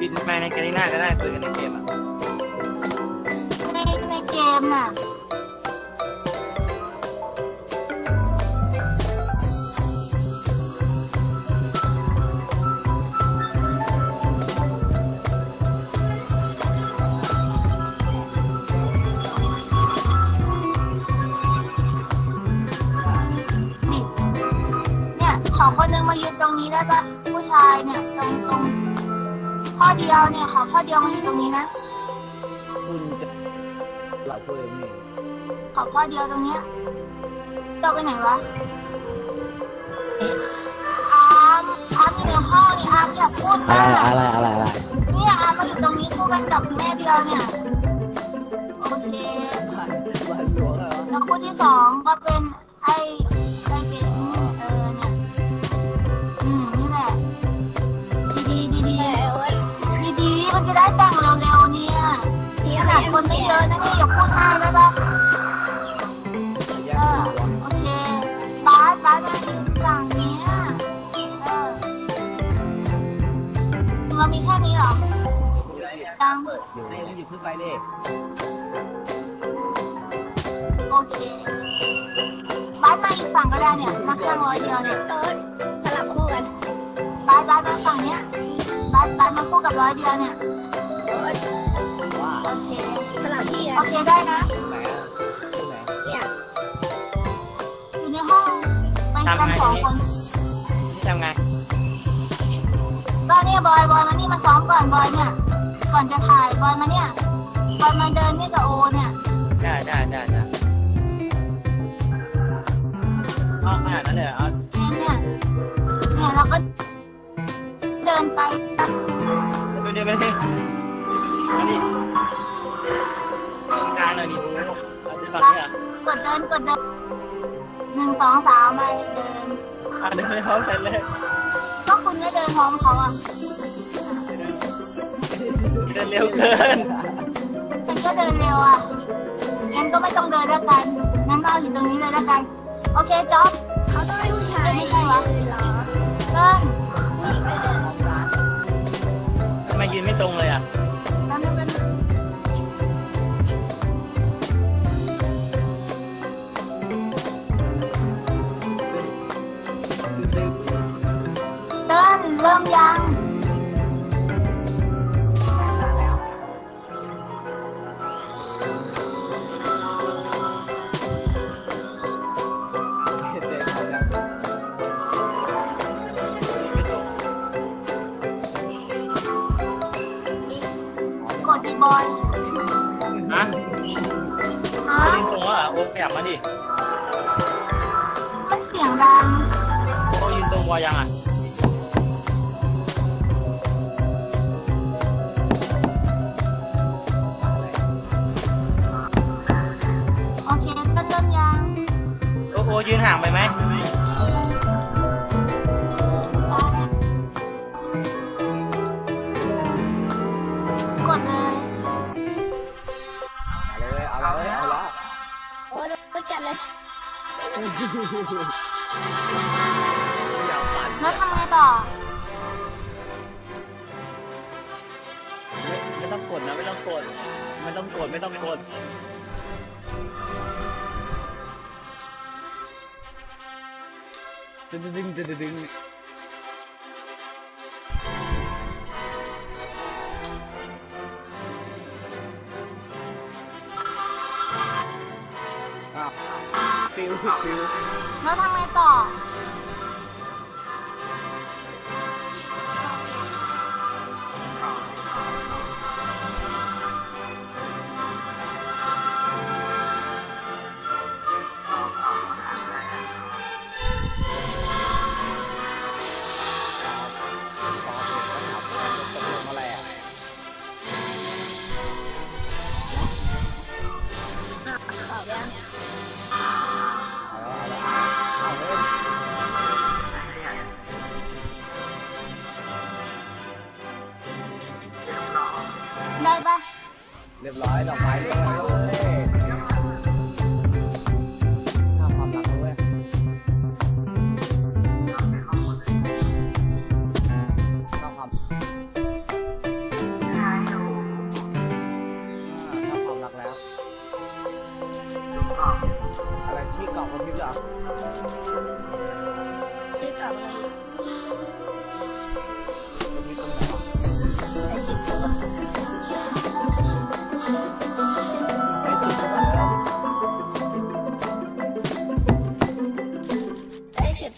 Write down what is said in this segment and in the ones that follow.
ปิดไม่ในแกนี่น่าจะได้ซื้กันในเกมอะในในเกมอะนี่เนี่ยสองคนหนึ่งมายืนตรงนี้ได้ปะผู้ชายเนี่ยตรงตรง ข้อเดียวเนี่ยขอข้อเดียวมาอยู่ตรงนี้นะ คุณจะหลับตัวเองนี่ขอข้อเดียวตรงเนี้ยจะเอาไปไหนวะอาร์มอาร์มอยู่ในห้องนี่อาร์มอยากพูดอะมากไรอะไรอะไรอะไรเนี่ยอาร์มมาอยู่ตรงนี้คู่กันกับแม่เดียวเนี่ย โอเค วันหลวงเหรอ แล้วคู่ที่สองก็เป็ มีแค่นี้เหรอตังอยู่ในนี้หยิบขึ้นไปดิโอเคบาสมาอีกฝั่งก็ได้เนี่ยมาข้างร้อยเดียวเนี่ยเออสลับคู่กันบาสบาสมาฝั่งเนี้ยบาสบาสมาคู่กับร้อยเดียวเนี่ยเออว่าโอเคสลับที่โออะเคได้นะไหนอะที่ไหนเนี่ยอยู่ในห้องไปกันสองคนนี่ทำไง ก็เนี่ยบอยบอยมานี่มาซ้อมก่อนบอยเนี่ย ก่อนจะถ่ายบอยมาเนี่ยบอยมาเดินนี่กับโอเนี่ยได้ได้ได้ได้เอาขนาดนั้นเลยเหรอเอาเนี่ยเนี่ยเราก็เดินไปไปเดี๋ยวไปดิมาดิตรงกลางหน่อยดิโอ้เอาที่ฝั่งนี้เหรอกดเดินกดเดินหนึ่งสองสามไปเดิน อะเดินไม่พร้อมกันเลยก็คุณ ไม่เดินพร้อมเขาอะเดินเร็วเกินฉันก็เดินเร็วอะงั้นก็ไม่ต้องเดินแล้วกันงั้นเราอยู่ตรงนี้เลยแล้วกัน โอเคจ๊อบเขาต้องให้ผู้ชายยืนเหรอเดินทำไมยืนไม่ตรงเลยอะ นเริ่มยังเด็กเขายังไม่ตรงกดดีบอยฮะฮะยืนตรงวะโอ้ขยับมาดิมันเสียงดัง โอ้ยืนตรงวอยังอะ ยืนห่างไปไหมกดเลยเอาเลยเอาเลยเอาละโอ้ยรู้จักเลยอยากปั่นแล้วทำไงต่อไม่ต้องกดนะไม่ต้องกดไม่ต้องกดไม่ต้องกด ดึงดึงดึงดึงฟิวฟิวแล้วทำไงต่อ เรียบร้อยดอกไม้เลยทำความรักด้วยทำความทำความรักแล้ว อะไรที่เก่าของพี่เหรอ ที่กลับมา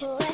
ไ